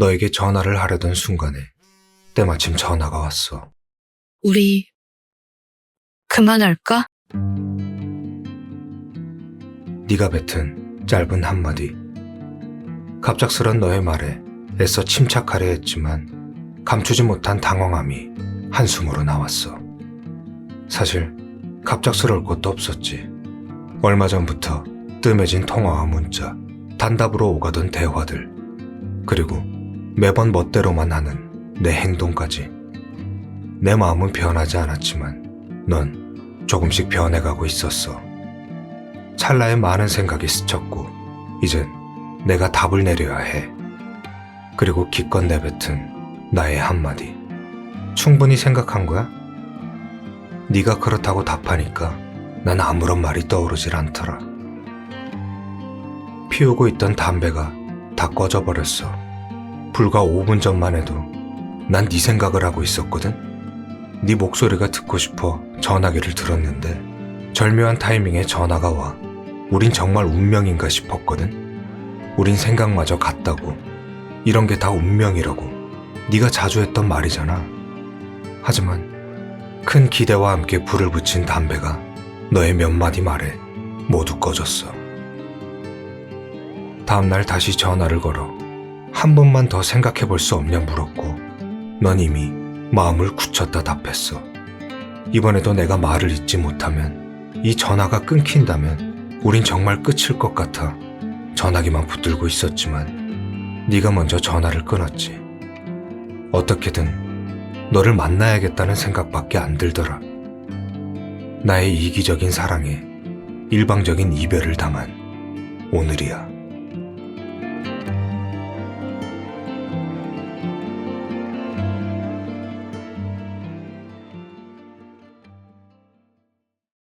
너에게 전화를 하려던 순간에 때마침 전화가 왔어. 우리 그만할까? 네가 뱉은 짧은 한마디. 갑작스런 너의 말에 애써 침착하려 했지만 감추지 못한 당황함이 한숨으로 나왔어. 사실 갑작스러울 것도 없었지. 얼마 전부터 뜸해진 통화와 문자, 단답으로 오가던 대화들, 그리고 매번 멋대로만 하는 내 행동까지. 내 마음은 변하지 않았지만 넌 조금씩 변해가고 있었어. 찰나에 많은 생각이 스쳤고 이젠 내가 답을 내려야 해. 그리고 기껏 내뱉은 나의 한마디. 충분히 생각한 거야? 네가 그렇다고 답하니까 난 아무런 말이 떠오르질 않더라. 피우고 있던 담배가 다 꺼져버렸어. 불과 5분 전만 해도 난 네 생각을 하고 있었거든. 네 목소리가 듣고 싶어 전화기를 들었는데 절묘한 타이밍에 전화가 와. 우린 정말 운명인가 싶었거든. 우린 생각마저 같다고. 이런 게 다 운명이라고. 네가 자주 했던 말이잖아. 하지만 큰 기대와 함께 불을 붙인 담배가 너의 몇 마디 말에 모두 꺼졌어. 다음날 다시 전화를 걸어 한 번만 더 생각해 볼 수 없냐 물었고 넌 이미 마음을 굳혔다 답했어. 이번에도 내가 말을 잊지 못하면 이 전화가 끊긴다면 우린 정말 끝일 것 같아 전화기만 붙들고 있었지만 네가 먼저 전화를 끊었지. 어떻게든 너를 만나야겠다는 생각밖에 안 들더라. 나의 이기적인 사랑에 일방적인 이별을 당한 오늘이야.